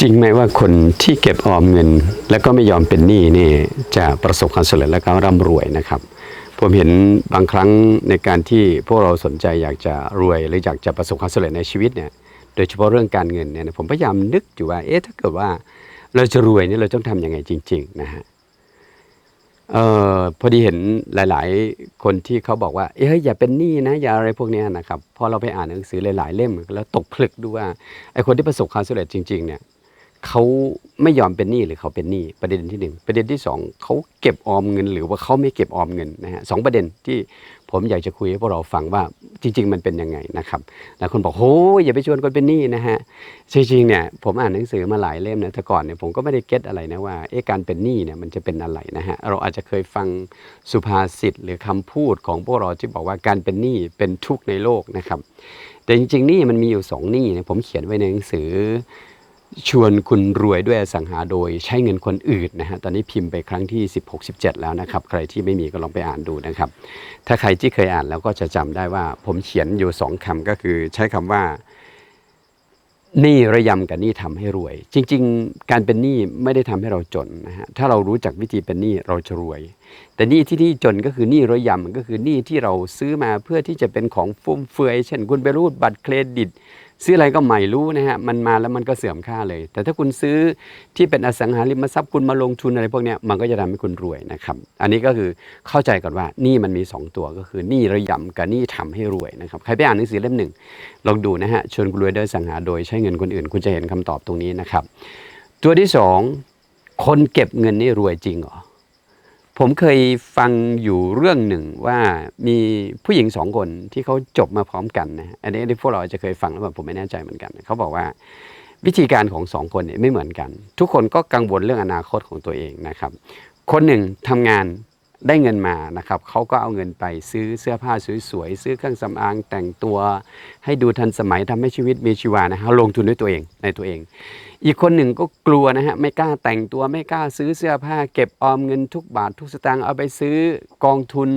จริงไหมว่าคนที่เก็บออมเงิน แล้วก็ไม่ยอมเป็นหนี้นี่จะประสบความสำเร็จและก็ร่ำรวยนะครับ ผมเห็นบางครั้งในการที่พวกเราสนใจอยากจะรวยหรืออยากจะประสบความสำเร็จในชีวิตเนี่ยโดยเฉพาะเรื่องการเงินเนี่ยผมพยายามนึกอยู่ว่าเอ๊ะถ้าเกิดว่าเราจะรวยเนี่ยเราต้องทำยังไงจริง ๆ นะฮะ เออพอดีเห็นหลาย ๆ คนที่เขาบอกว่าเอ้ยอย่าเป็นหนี้นะอย่าอะไรพวกเนี้ยนะครับพอเราไปอ่านหนังสือหลาย ๆ เล่ม แล้วตกผลึกดูว่าไอคนที่ประสบความสำเร็จจริง ๆ เนี่ยเขาไม่ยอมเป็นหนี้หรือเขาเป็นหนี้ประเด็นที่หนึ่งประเด็นที่สองเขาเก็บออมเงิน หรือว่าเขาไม่เก็บออมเงินนะฮะสองประเด็นที่ ผมอยากจะคุยให้พวกเราฟังว่าจริง ๆ มันเป็นยังไงนะครับหลายคนบอกโอ้ยอย่าไปชวนคนเป็นหนี้นะฮะจริงๆเนี่ยผมอ่านหนังสือมาหลายเล่มนะแต่ก่อนเนี่ยผมก็ไม่ได้เก็ตอะไรนะว่าเอ๊ะการเป็นหนี้เนี่ยมันจะเป็นอะไรนะฮะเราอาจจะเคยฟังสุภาษิตหรือคำพูดของพวกเราที่บอกว่าการเป็นหนี้เป็นทุกข์ในโลกนะครับ แต่จริงๆหนี้มันมีอยู่สองหนี้นะผมเขียนไว้ในหนังสือ ชวนคุณรวยด้วยสังหาโดยใช้เงินคนอื่นนะฮะตอนนี้พิมพ์ไปครั้งที่ 16 17 แล้วนะครับ ใครที่ไม่มีก็ลองไปอ่านดูนะครับ ถ้าใครที่เคยอ่านแล้วก็จะจำได้ว่า ผมเขียนอยู่สองคำก็คือใช้คำว่าหนี้ระยำกับหนี้ทำให้รวย จริง ๆ การเป็นหนี้ไม่ได้ทำให้เราจนนะฮะถ้าเรารู้จักวิธีเป็นหนี้เราจะรวย แต่หนี้ที่ที่จนก็คือหนี้ระยำก็คือหนี้ที่เราซื้อมาเพื่อที่จะเป็นของฟุ่มเฟือย เช่น คุณไปรูดบัตรเครดิต ซื้ออะไรก็ไม่รู้นะฮะมันมาแล้วมันก็เสื่อมค่าเลย แต่ถ้าคุณซื้อที่เป็นอสังหาริมทรัพย์คุณมาลงทุนอะไรพวกนี้มันก็จะทำให้คุณรวยนะครับ อันนี้ก็คือเข้าใจก่อนว่านี้มันมี 2 ตัวก็คือนี้ระยำกับนี้ทำให้รวยนะครับใครไปอ่านหนังสือเล่มหนึ่งลองดูนะฮะชวนรวยด้วยอสังหาโดยใช้เงินคนอื่น คุณจะเห็นคำตอบตรงนี้นะครับ ตัวที่สองคนเก็บเงินนี่รวยจริงเหรอ ผมเคยฟังอยู่เรื่องหนึ่งว่ามีผู้หญิงสองคนที่เขาจบมาพร้อมกันนะฮะอันนี้พวกเราอาจจะเคยฟังแล้วแบบผมไม่แน่ใจเหมือนกัน เขาบอกว่าวิธีการของสองคนเนี่ยไม่เหมือนกัน ทุกคนก็กังวลเรื่องอนาคตของตัวเองนะครับ คนหนึ่งทำงาน ได้เงินมานะครับเขาก็เอาเงินไปซื้อเสื้อผ้าสวยๆซื้อเครื่องสำอางแต่งตัว ให้ดูทันสมัยทำให้ชีวิตมีชีวานะฮะลงทุนด้วยตัวเองในตัวเอง อีกคนหนึ่งก็กลัวนะฮะไม่กล้าแต่งตัวไม่กล้าซื้อเสื้อผ้า เก็บออมเงินทุกบาททุกสตางค์เอาไปซื้อกองทุน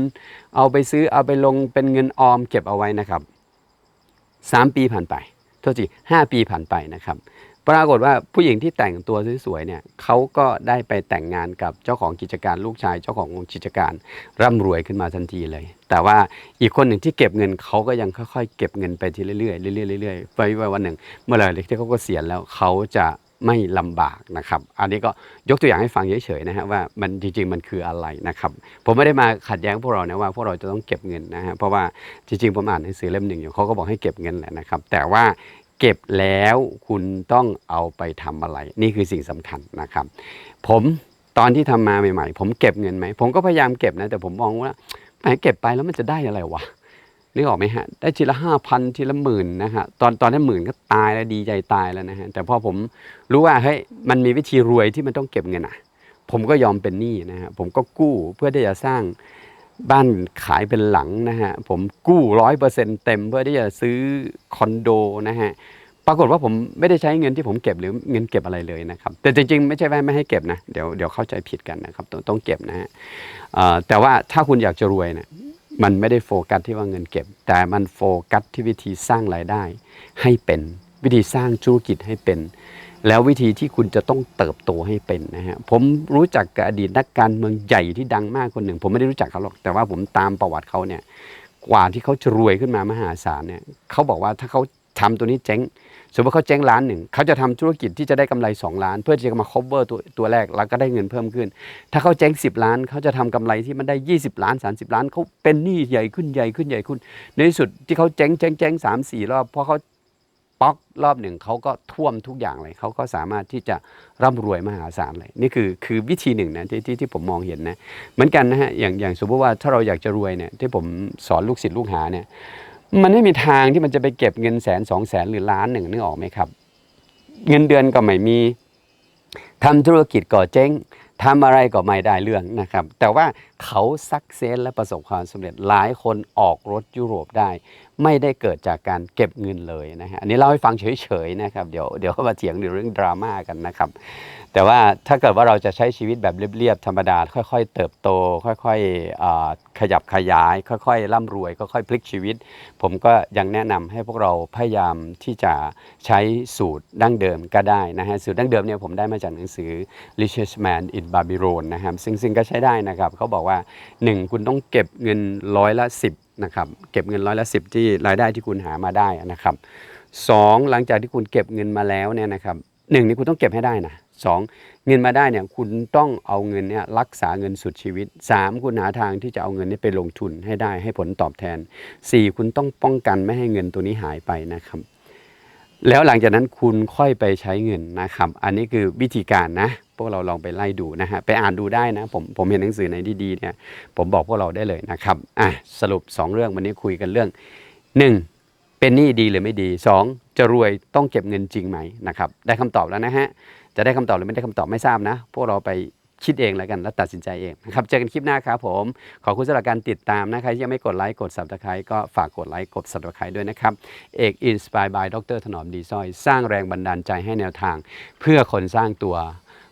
เอาไปซื้อเอาไปลงเป็นเงินออมเก็บเอาไว้นะครับสามปีผ่านไปโทษทีห้าปีผ่านไปนะครับ ปรากฏว่าผู้หญิงที่แต่งตัวสวยๆเนี่ยเขาก็ได้ไปแต่งงานกับเจ้าของกิจการลูกชาย เจ้าของกิจการร่ำรวยขึ้นมาทันทีเลย แต่ว่าอีกคนหนึ่งที่เก็บเงินเขาก็ยังค่อยๆ เก็บเงินไปทีเรื่อยๆเรื่อยๆเรื่อยๆไปวันหนึ่ง เมื่อไหร่ที่เขาก็เสียแล้วเขาจะไม่ลำบากนะครับ อันนี้ก็ยกตัวอย่างให้ฟังเฉยๆนะฮะว่ามันจริงๆมันคืออะไรนะครับ ผมไม่ได้มาขัดแย้งพวกเรานะว่าพวกเราจะต้องเก็บเงินนะฮะเพราะว่าจริงๆผมอ่านหนังสือเล่มหนึ่งอยู่เขาก็บอกให้เก็บเงินแหละนะครับ แต่ว่า เก็บแล้วคุณต้องเอาไปทำอะไร นี่คือสิ่งสำคัญนะครับ ผมตอนที่ทำมาใหม่ ๆ ผมเก็บเงินไหม ผมก็พยายามเก็บนะ แต่ผมมองว่าแหมเก็บไปแล้วมันจะได้อะไรวะนึกออกไหมฮะ ได้ทีละห้าพันทีละหมื่นนะฮะ ตอนตอนนั้นหมื่นก็ตายแล้วดีใจตายแล้วนะฮะ แต่พอผมรู้ว่าเฮ้ยมันมีวิธีรวยที่มันต้องเก็บเงินอะ ผมก็ยอมเป็นหนี้นะฮะ ผมก็กู้เพื่อที่จะสร้าง บ้านขายเป็นหลังนะฮะ ผมกู้ร้อยเปอร์เซ็นต์เต็มเพื่อที่จะซื้อคอนโดนะฮะ ปรากฏว่าผมไม่ได้ใช้เงินที่ผมเก็บหรือเงินเก็บอะไรเลยนะครับ แต่จริง ๆ ไม่ใช่ว่าไม่ให้เก็บนะ เดี๋ยวเดี๋ยวเข้าใจผิดกันนะครับ ต้องต้องเก็บนะฮะแต่ว่าถ้าคุณอยากจะรวยเนี่ยมันไม่ได้โฟกัสที่ว่าเงินเก็บ แต่มันโฟกัสที่วิธีสร้างรายได้ให้เป็น วิธีสร้างธุรกิจให้เป็น แล้ววิธีที่คุณจะต้องเติบโตให้เป็นนะฮะผมรู้จักกับอดีตนักการเมืองใหญ่ที่ดังมากคนหนึ่ง ผมไม่ได้รู้จักเขาหรอกแต่ว่าผมตามประวัติเขาเนี่ยกว่าที่เขาจะรวยขึ้นมามหาศาลเนี่ยเขาบอกว่าถ้าเขาทำตัวนี้เจ๊งสมมติเขาเจ๊งล้านหนึ่งเขาจะทำธุรกิจที่จะได้กำไร 2 ล้าน เพื่อที่จะมา cover ตัวตัวแรกแล้วก็ได้เงินเพิ่มขึ้น ถ้าเขาเจ๊ง10 ล้านเขาจะทำกำไรที่มันได้ 20 ล้าน 30 ล้านเขาเป็นหนี้ใหญ่ขึ้นใหญ่ขึ้นใหญ่ขึ้น ในที่สุดที่เขาเจ๊งเจ๊งเจ๊งสามสี่รอบเพอเขา ป๊อกรอบหนึ่งเขาก็ท่วมทุกอย่างเลยเขาก็สามารถที่จะร่ำรวยมหาศาลเลยนี่คือคือวิธีหนึ่งนะที่ที่ที่ผมมองเห็นนะเหมือนกันนะฮะอย่างอย่างสมมติว่าถ้าเราอยากจะรวยเนี่ยที่ผมสอนลูกศิษย์ลูกหาเนี่ยมันไม่มีทางที่มันจะไปเก็บเงินแสนสองแสนหรือล้านหนึ่งนึกออกไหมครับ เงินเดือนก็ไม่มีทำธุรกิจก็เจ๊งทำอะไรก็ไม่ได้เรื่องนะครับ แต่ว่า เขาสักเซสและประสบความสำเร็จหลายคนออกรถยุโรปได้ ไม่ได้เกิดจากการเก็บเงินเลยนะฮะอันนี้เล่าให้ฟังเฉยๆนะครับเดี๋ยวเดี๋ยวมาเถียงเรื่องดราม่ากันนะครับ แต่ว่าถ้าเกิดว่าเราจะใช้ชีวิตแบบเรียบๆธรรมดา ค่อย ๆ เติบโต ค่อยๆขยับขยาย ค่อย ๆ ร่ำรวยค่อยๆพลิกชีวิต ผมก็ยังแนะนำให้พวกเราพยายามที่จะใช้สูตรดั้งเดิมก็ได้นะฮะสูตรดั้งเดิมเนี่ยผมได้มาจากหนังสือ Richest Man in Babylon นะครับซึ่งซึ่งก็ใช้ได้นะครับเขาบอกว่า1 คุณต้องเก็บเงินร้อยละ 10นะครับเก็บเงินร้อยละ 10 ที่รายได้ที่คุณหามาได้นะครับสองหลังจากที่คุณเก็บเงินมาแล้วเนี่ยนะครับหนึ่งนี่คุณต้องเก็บให้ได้นะสองเงินมาได้เนี่ยคุณต้องเอาเงินเนี่ยรักษาเงินสุดชีวิตสามคุณหาทางที่จะเอาเงินนี้ไปลงทุนให้ได้ให้ผลตอบแทนสี่คุณต้องป้องกันไม่ให้เงินตัวนี้หายไปนะครับ แล้วหลังจากนั้นคุณค่อยไปใช้เงินนะครับ อันนี้คือวิธีการนะ วกเราลองไปไล่ดูนะฮะไปอ่านดูได้นะผมผมเห็นหนังสือในดีๆเนี่ยผมบอกพวกเราได้เลยนะครับอะสรุป 2 เรื่องวันนี้คุยกันเรื่อง 1. เป็นหนี้ดีหรือไม่ดี 2. จะรวยต้องเก็บเงินจริงไหมนะครับได้คำตอบแล้วนะฮะจะได้คำตอบหรือไม่ได้คำตอบไม่ทราบนะ พวกเราไปคิดเองแล้วกันแล้วตัดสินใจเองนะครับเจอกันคลิปหน้าครับผม ขอบคุณสำหรับการติดตามนะใครที่ยังไม่กดไลค์กด subscribe ก็ฝากกดไลค์กด subscribe ด้วยนะครับ เอก Inspire by ดรถนอมดีซอย สร้างแรงบันดาลใจให้แนวทาง เพื่อคนสร้างตัว